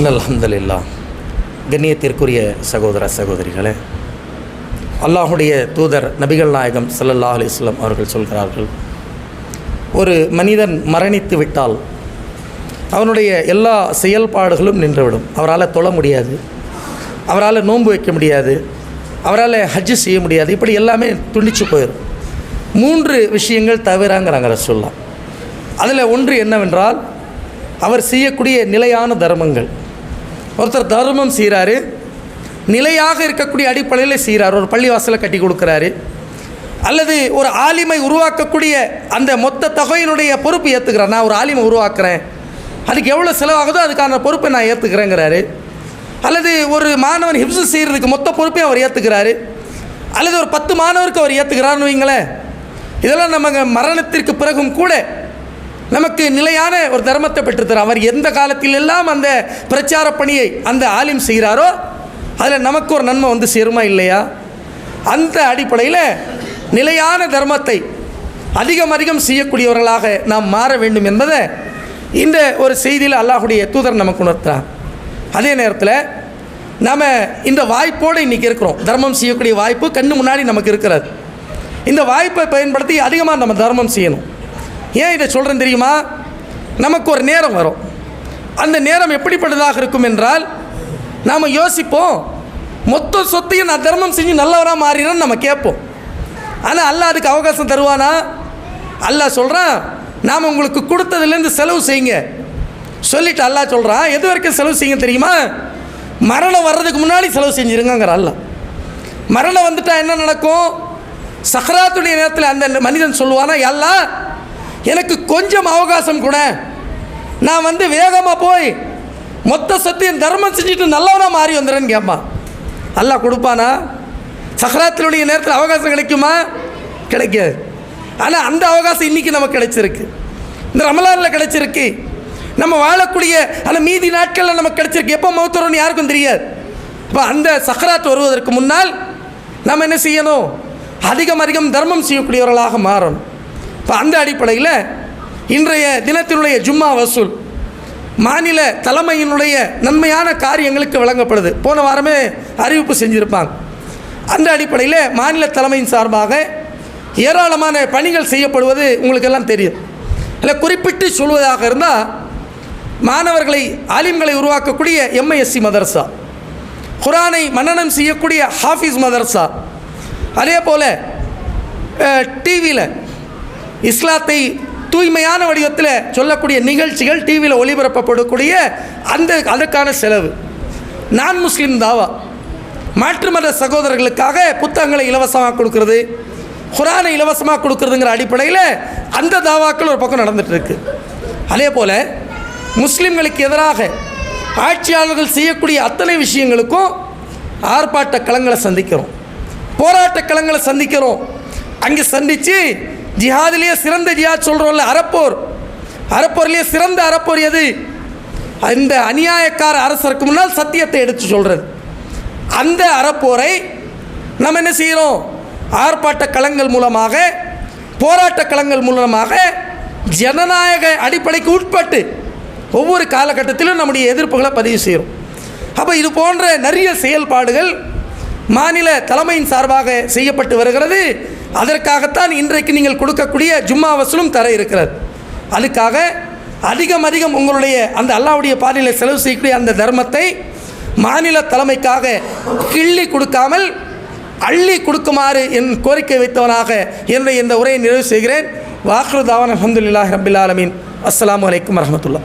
அலமதுல்லா கண்ணியத்திற்குரிய சகோதர சகோதரிகளே அல்லாஹுடைய தூதர் நபிகள் நாயகம் சல்லல்லா அலைஹி அவர்கள் சொல்கிறார்கள் ஒரு மனிதன் மரணித்து விட்டால் அவனுடைய எல்லா செயல்பாடுகளும் நின்றுவிடும். அவரால் தொழ முடியாது அவரால் நோன்பு வைக்க முடியாது அவரால் ஹஜ்ஜு செய்ய முடியாது இப்படி எல்லாமே துண்டிச்சு போயிடும் மூன்று விஷயங்கள் தவிரங்கிறாங்க சொல்லலாம் அதில் ஒன்று என்னவென்றால் அவர் செய்யக்கூடிய நிலையான தர்மங்கள். ஒருத்தர் தர்மம் செய்கிறாரு நிலையாக இருக்கக்கூடிய அடிப்படையில் செய்கிறார் ஒரு பள்ளிவாசலை கட்டி கொடுக்குறாரு. அல்லது ஒரு ஆலிமை உருவாக்கக்கூடிய அந்த மொத்த தொகையினுடைய பொறுப்பு ஏற்றுக்கிறேன் நான் ஒரு ஆலிமை உருவாக்குறேன். அதுக்கு எவ்வளோ செலவாகுதோ அதுக்கான பொறுப்பை நான் ஏற்றுக்கிறேங்கிறாரு அல்லது ஒரு மாணவன் ஹிப்ஸு செய்கிறதுக்கு மொத்த பொறுப்பையும் அவர் ஏற்றுக்கிறாரு அல்லது ஒரு பத்து மாணவருக்கு அவர் ஏற்றுக்கிறாருன்னு வைங்களேன். இதெல்லாம் நம்ம மரணத்திற்கு பிறகும் கூட நமக்கு நிலையான ஒரு தர்மத்தை பெற்றுத்தரும் அவர் எந்த காலத்தில் எல்லாம் அந்த பிரச்சார பணியை அந்த ஆலிம் செய்கிறாரோ அதில் நமக்கு ஒரு நன்மை வந்து சேருமா இல்லையா? அந்த அடிப்படையில் நிலையான தர்மத்தை அதிகம் அதிகம் செய்யக்கூடியவர்களாக நாம் மாற வேண்டும் என்பதை இந்த ஒரு செய்தியில் அல்லாஹுடைய தூதர் நமக்கு உணர்த்துறான் அதே நேரத்தில் நாம் இந்த வாய்ப்போடு இன்றைக்கி இருக்கிறோம். தர்மம் செய்யக்கூடிய வாய்ப்பு கண்ணு முன்னாடி நமக்கு இருக்கிறது. இந்த வாய்ப்பை பயன்படுத்தி அதிகமாக நம்ம தர்மம் செய்யணும். ஏன் இதை சொல்கிறேன் தெரியுமா? நமக்கு ஒரு நேரம் வரும். அந்த நேரம் எப்படிப்பட்டதாக இருக்கும் என்றால் நாம் யோசிப்போம். மொத்த சொத்தையும் நான் தர்மம் செஞ்சு நல்லவராக மாறினேன்னு நம்ம கேட்போம். ஆனால் அல்லாஹ் அதுக்கு அவகாசம் தருவானா? அல்லாஹ் சொல்கிறான் நாம் உங்களுக்கு கொடுத்ததுலேருந்து செலவு செய்யுங்க. சொல்லிட்டு அல்லாஹ் சொல்கிறான் எது வரைக்கும் செலவு செய்யுங்க தெரியுமா? மரணம் வர்றதுக்கு முன்னாடி செலவு செஞ்சிருங்கிற அல்ல மரணம் வந்துட்டால் என்ன நடக்கும்? சஹராத்துடைய நேரத்தில் அந்த மனிதன் சொல்லுவானா எல்லாம் எனக்கு கொஞ்சம் அவகாசம் கூட. நான் வந்து வேகமாக போய் மொத்த சத்தியம் தர்மம் செஞ்சுட்டு நல்லவனாக மாறி வந்துடுறேன்னு கேட்பான். நல்லா கொடுப்பானா? சஹராத்தினுடைய நேரத்தில் அவகாசம் கிடைக்குமா? கிடைக்காது. ஆனால் அந்த அவகாசம் இன்றைக்கி நமக்கு கிடைச்சிருக்கு. இந்த ரமலானில் கிடைச்சிருக்கு. நம்ம வாழக்கூடிய அந்த மீதி நாட்களில் நமக்கு கிடைச்சிருக்கு. எப்போ மௌத்தரோன்னு யாருக்கும் தெரியாது. இப்போ அந்த சஹராத் வருவதற்கு முன்னால் நம்ம என்ன செய்யணும்? அதிகம் அதிகம் தர்மம் செய்யக்கூடியவர்களாக மாறணும். இப்போ அந்த அடிப்படையில் இன்றைய தினத்தினுடைய ஜும்மா வசூல் மாநில தலைமையினுடைய நன்மையான காரியங்களுக்கு வழங்கப்படுது. போன வாரமே அறிவிப்பு செஞ்சுருப்பாங்க. அந்த அடிப்படையில் மாநில தலைமையின் சார்பாக ஏராளமான பணிகள் செய்யப்படுவது உங்களுக்கெல்லாம் தெரியும். இல்லை குறிப்பிட்டு சொல்வதாக இருந்தால் மாணவர்களை ஆலிம்களை உருவாக்கக்கூடிய எம்ஐஎஸ்சி மதரசா குரானை மன்னனம் செய்யக்கூடிய ஹாஃபிஸ் மதரசா அதே போல் டிவியில் இஸ்லாத்தை தூய்மையான வடிவத்தில் சொல்லக்கூடிய நிகழ்ச்சிகள் டிவியில் ஒளிபரப்பப்படக்கூடிய அந்த அதற்கான செலவு. நான் முஸ்லீம் தாவா. மாற்று மத சகோதரர்களுக்காக புத்தகங்களை இலவசமாக கொடுக்கறது குரானை இலவசமாக கொடுக்கறதுங்கிற அடிப்படையில் அந்த தாவாக்கள் ஒரு பக்கம் நடந்துகிட்ருக்கு அதே போல் முஸ்லீம்களுக்கு எதிராக ஆட்சியாளர்கள் செய்யக்கூடிய அத்தனை விஷயங்களுக்கும் ஆர்ப்பாட்ட களங்களை சந்திக்கிறோம். போராட்ட களங்களை சந்திக்கிறோம். அங்கே சந்தித்து ஜிஹாதிலேயே சிறந்த ஜிஹாத் சொல்கிறோம்ல அறப்போர். அறப்போர்லேயே சிறந்த அறப்போர் எது? இந்த அநியாயக்கார அரசருக்கு முன்னால் சத்தியத்தை எடுத்து சொல்கிறது அந்த அறப்போரை நம்ம என்ன செய்கிறோம் ஆர்ப்பாட்ட களங்கள் மூலமாக போராட்ட களங்கள் மூலமாக ஜனநாயக அடிப்படைக்கு உட்பட்டு ஒவ்வொரு காலகட்டத்திலும் நம்முடைய எதிர்ப்புகளை பதிவு செய்கிறோம் அப்போ இது போன்ற நிறைய செயல்பாடுகள் மாநில தலைமையின் சார்பாக செய்யப்பட்டு வருகிறது. அதற்காகத்தான் இன்றைக்கு நீங்கள் கொடுக்கக்கூடிய ஜும்மா வசூலும் தர இருக்கிறது. அதுக்காக அதிகம் அதிகம் உங்களுடைய அந்த அல்லாவுடைய பாதையில் செலவு செய்யக்கூடிய அந்த தர்மத்தை மாநில தலைமைக்காக கிள்ளி கொடுக்காமல் அள்ளி கொடுக்குமாறு என் கோரிக்கை வைத்தவனாக என்னுடைய இந்த உரையை நிறைவு செய்கிறேன். வாக்குறு தாவன் அஹமதுல்லாஹ் ரபில் ஆலமீன். அஸ்லாம் வலைக்கம் வரமத்துல்லா